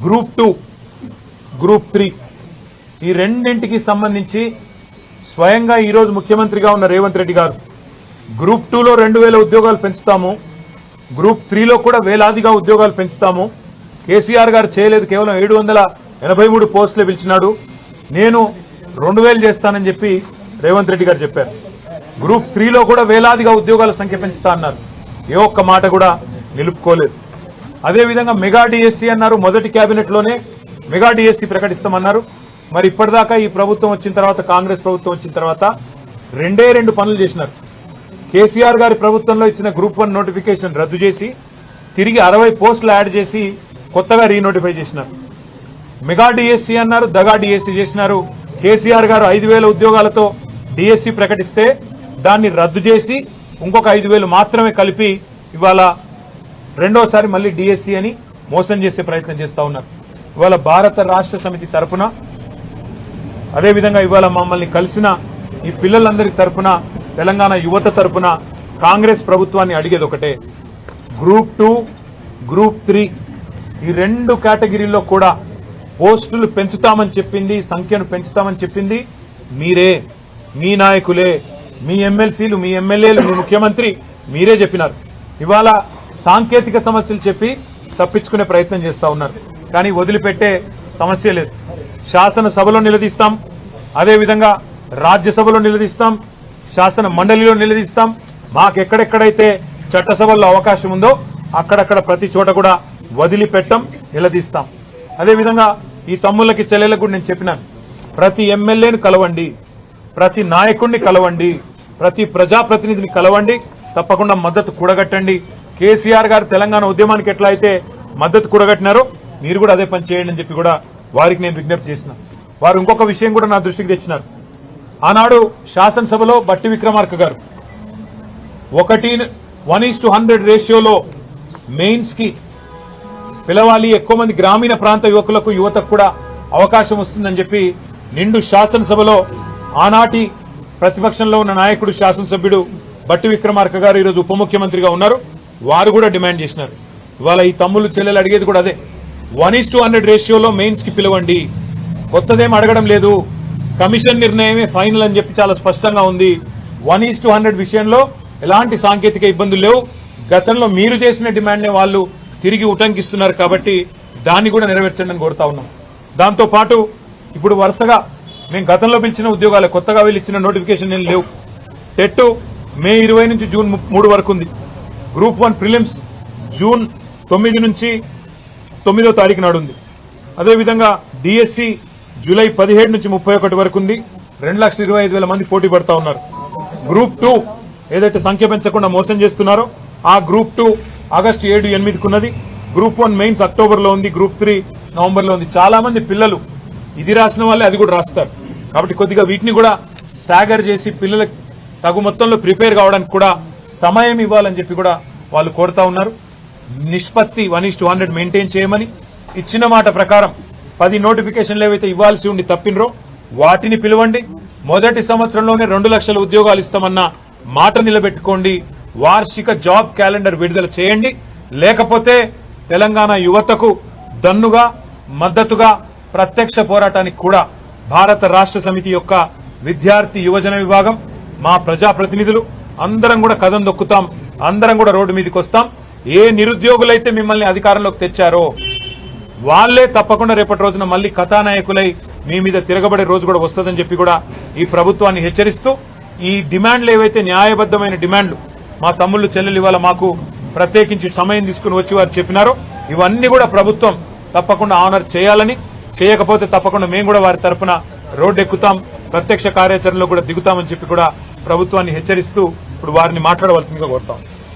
Group two group three. ఈ రెండింటికి సంబంధించి స్వయంగా ఈరోజు ముఖ్యమంత్రిగా ఉన్న రేవంత్ రెడ్డి గారు గ్రూప్ టూలో రెండు వేల ఉద్యోగాలు పెంచుతాము గ్రూప్ త్రీలో కూడా వేలాదిగా ఉద్యోగాలు పెంచుతాము. కేసీఆర్ గారు చేయలేదు కేవలం ఏడు వందల ఎనభై మూడు పోస్టులు పిలిచినాడు. నేను రెండు వేలు చేస్తానని చెప్పి రేవంత్ రెడ్డి గారు చెప్పారు. గ్రూప్ త్రీలో కూడా వేలాదిగా ఉద్యోగాల సంఖ్య పెంచుతా అన్నారు. ఏ ఒక్క మాట కూడా నిలుపుకోలేదు. అదేవిధంగా మెగా డిఎస్సీ అన్నారు. మొదటి క్యాబినెట్లోనే మెగా డిఎస్సీ ప్రకటిస్తామన్నారు. మరి ఇప్పటిదాకా ఈ ప్రభుత్వం వచ్చిన తర్వాత కాంగ్రెస్ ప్రభుత్వం వచ్చిన తర్వాత రెండే రెండు పనులు చేసినారు. కేసీఆర్ గారి ప్రభుత్వంలో ఇచ్చిన గ్రూప్ వన్ నోటిఫికేషన్ రద్దు చేసి తిరిగి అరవై పోస్టులు యాడ్ చేసి కొత్తగా రీనోటిఫై చేసినారు. మెగా డిఎస్సీ అన్నారు దగా డిఎస్సీ చేసినారు. కేసీఆర్ గారు ఐదు వేల ఉద్యోగాలతో డిఎస్సీ ప్రకటిస్తే దాన్ని రద్దు చేసి ఇంకొక ఐదు వేలు మాత్రమే కలిపి ఇవాళ రెండోసారి మళ్ళీ డిఎస్సీ అని మోసం చేసే ప్రయత్నం చేస్తా ఉన్నారు. ఇవాళ భారత రాష్ట్ర సమితి తరపున అదేవిధంగా ఇవాళ మమ్మల్ని కలిసిన ఈ పిల్లలందరి తరపున తెలంగాణ యువత తరపున కాంగ్రెస్ ప్రభుత్వాన్ని అడిగేది ఒకటే. గ్రూప్ టూ గ్రూప్ త్రీ ఈ రెండు కేటగిరీల్లో కూడా పోస్టులు పెంచుతామని చెప్పింది సంఖ్యను పెంచుతామని చెప్పింది మీరే. మీ నాయకులే. మీ ఎమ్మెల్సీలు మీ ఎమ్మెల్యేలు మీ ముఖ్యమంత్రి మీరే చెప్పినారు. ఇవాళ సాంకేతిక సమస్యలు చెప్పి తప్పించుకునే ప్రయత్నం చేస్తా ఉన్నారు. కానీ వదిలిపెట్టే సమస్య లేదు. శాసనసభలో నిలదీస్తాం. అదేవిధంగా రాజ్యసభలో నిలదీస్తాం. శాసన మండలిలో నిలదీస్తాం. మాకెక్కడెక్కడైతే చట్టసభల్లో అవకాశం ఉందో అక్కడక్కడ ప్రతి చోట కూడా వదిలిపెట్టం నిలదీస్తాం. అదేవిధంగా ఈ తమ్ముళ్ళకి చెల్లెలకు కూడా నేను చెప్పినాను. ప్రతి ఎమ్మెల్యేను కలవండి. ప్రతి నాయకుడిని కలవండి. ప్రతి ప్రజాప్రతినిధిని కలవండి. తప్పకుండా మద్దతు కూడగట్టండి. కేసీఆర్ గారు తెలంగాణ ఉద్యమానికి ఎట్లా అయితే మద్దతు కూడగట్టినారో మీరు కూడా అదే పని చేయండి అని చెప్పి కూడా వారికి నేను విజ్ఞప్తి చేసిన వారు ఇంకొక విషయం కూడా నా దృష్టికి తెచ్చినారు. ఆనాడు శాసనసభలో బట్టి విక్రమార్క గారు ఒకటి వన్ ఈస్ టు హండ్రెడ్ రేషియోలో మెయిన్స్కి పిలవాలి ఎక్కువ మంది గ్రామీణ ప్రాంత యువకులకు యువతకు కూడా అవకాశం వస్తుందని చెప్పి నిండు శాసనసభలో ఆనాటి ప్రతిపక్షంలో ఉన్న నాయకుడు శాసనసభ్యుడు బట్టి విక్రమార్క గారు ఈరోజు ఉప ముఖ్యమంత్రిగా ఉన్నారు. వారు కూడా డిమాండ్ చేసినారు. ఇవాళ ఈ తమ్ముళ్ళు చెల్లెలు అడిగేది కూడా అదే. వన్ ఈస్ టూ హండ్రెడ్ రేషియోలో మెయిన్స్కి పిలవండి. కొత్తదేం అడగడం లేదు. కమిషన్ నిర్ణయమే ఫైనల్ అని చెప్పి చాలా స్పష్టంగా ఉంది. వన్ ఈస్ టూ హండ్రెడ్ విషయంలో ఎలాంటి సాంకేతిక ఇబ్బందులు లేవు. గతంలో మీరు చేసిన డిమాండ్నే వాళ్ళు తిరిగి ఉటంకిస్తున్నారు కాబట్టి దాన్ని కూడా నెరవేర్చండి అని కోరుతా ఉన్నాం. దాంతో పాటు ఇప్పుడు వరుసగా మేము గతంలో పిలిచిన ఉద్యోగాలు కొత్తగా వీళ్ళు ఇచ్చిన నోటిఫికేషన్ ఏం లేవు. టెట్టు మే ఇరవై నుంచి జూన్ మూడు వరకు ఉంది. గ్రూప్ వన్ ప్రిలిమ్స్ జూన్ తొమ్మిది నుంచి తొమ్మిదో తారీఖు నాడు ఉంది అదేవిధంగా డిఎస్సి జూలై పదిహేడు నుంచి ముప్పై ఒకటి వరకు ఉంది. రెండు లక్షల ఇరవై ఐదు వేల మంది పోటీ పడతా ఉన్నారు. గ్రూప్ టూ ఏదైతే సంఖ్య పెంచకుండా మోసం చేస్తున్నారో ఆ గ్రూప్ టూ ఆగస్టు ఏడు ఎనిమిదికి ఉన్నది గ్రూప్ వన్ మెయిన్స్ అక్టోబర్లో ఉంది. గ్రూప్ త్రీ నవంబర్లో ఉంది. చాలా మంది పిల్లలు ఇది రాసిన వాళ్ళే అది కూడా రాస్తారు. కాబట్టి కొద్దిగా వీటిని కూడా స్టాగర్ చేసి పిల్లలకు తగు మొత్తంలో ప్రిపేర్ కావడానికి కూడా సమయం ఇవ్వాలని చెప్పి కూడా వాళ్ళు కోరుతా ఉన్నారు. నిష్పత్తి one is two hundred maintain చేయమని ఇచ్చిన మాట ప్రకారం పది నోటిఫికేషన్లు ఏవైతే ఇవ్వాల్సి ఉండి తప్పినరో వాటిని పిలవండి. మొదటి సంవత్సరంలోనే రెండు లక్షల ఉద్యోగాలు ఇస్తామన్న మాట నిలబెట్టుకోండి. వార్షిక జాబ్ క్యాలెండర్ విడుదల చేయండి. లేకపోతే తెలంగాణ యువతకు దన్నుగా మద్దతుగా ప్రత్యక్ష పోరాటానికి కూడా భారత రాష్ట్ర సమితి యొక్క విద్యార్థి యువజన విభాగం మా ప్రజాప్రతినిధులు అందరం కూడా కథం దొక్కుతాం. అందరం కూడా రోడ్డు మీదకి వస్తాం. ఏ నిరుద్యోగులైతే మిమ్మల్ని అధికారంలోకి తెచ్చారో వాళ్ళే తప్పకుండా రేపటి రోజున మళ్ళీ కథానాయకులై మీ మీద తిరగబడే రోజు కూడా వస్తుందని చెప్పి కూడా ఈ ప్రభుత్వాన్ని హెచ్చరిస్తూ ఈ డిమాండ్లు ఏవైతే న్యాయబద్దమైన డిమాండ్లు మా తమ్ముళ్ళు చెల్లెలు ఇవాళ మాకు ప్రత్యేకించి సమయం తీసుకుని వచ్చి వారు చెప్పినారో ఇవన్నీ కూడా ప్రభుత్వం తప్పకుండా ఆనర్ చేయాలని చేయకపోతే తప్పకుండా మేము కూడా వారి తరపున రోడ్డు ఎక్కుతాం ప్రత్యక్ష కార్యాచరణలో కూడా దిగుతామని చెప్పి కూడా ప్రభుత్వాన్ని హెచ్చరిస్తూ ఇప్పుడు వారిని మాట్లాడవలసిందిగా కోరుతాం.